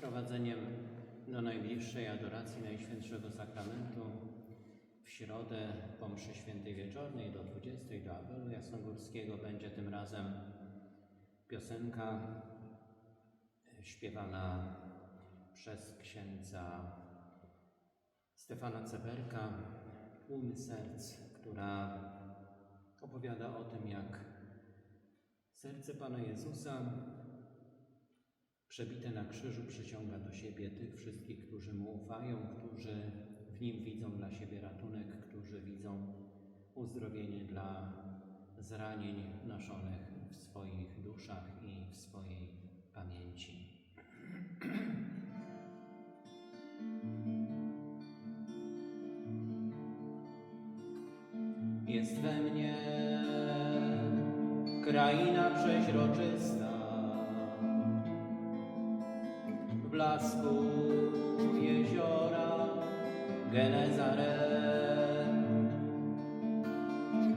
wprowadzeniem do najbliższej adoracji Najświętszego Sakramentu w środę po mszy świętej wieczornej do 20 do apelu jasnogórskiego będzie tym razem piosenka śpiewana przez księdza Stefana Ceberka Tłumy Serc, która opowiada o tym, jak serce Pana Jezusa przebite na krzyżu przyciąga do siebie tych wszystkich, którzy Mu ufają, którzy w Nim widzą dla siebie ratunek, którzy widzą uzdrowienie dla zranień noszonych w swoich duszach i w swojej pamięci. Jest we mnie kraina przeźroczysta, blasku jeziora Genezaret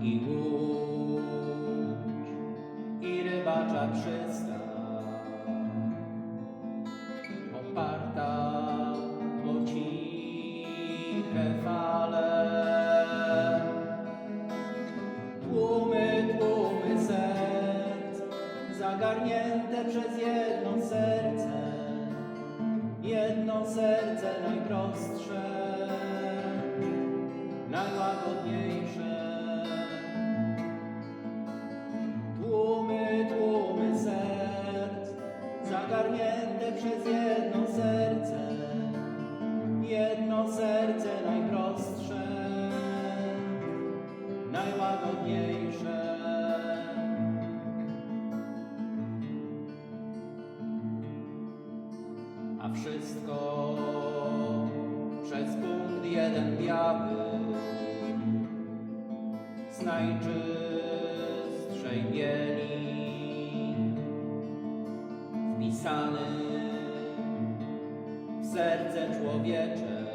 i łódź i rybacza przystań oparta o ciche fale. Tłumy, tłumy serc, zagarnięte przez jedno serce, jedno serce najprostsze, najłagodniejsze. A wszystko przez punkt jeden biały z najczystszej bieli wpisany w serce człowiecze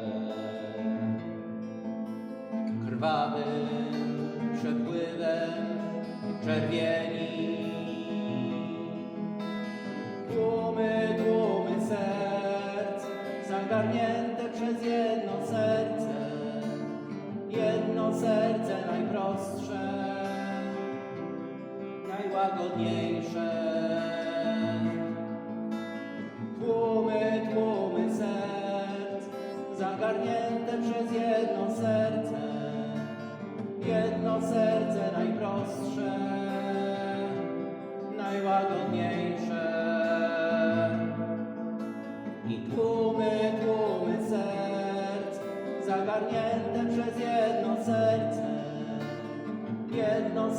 krwawym przepływem czerwieni. Serce najprostsze, najłagodniejsze. Tłumy, tłumy serc, zagarnięte przez jedno serce, jedno serce najprostsze, najłagodniejsze. Jedno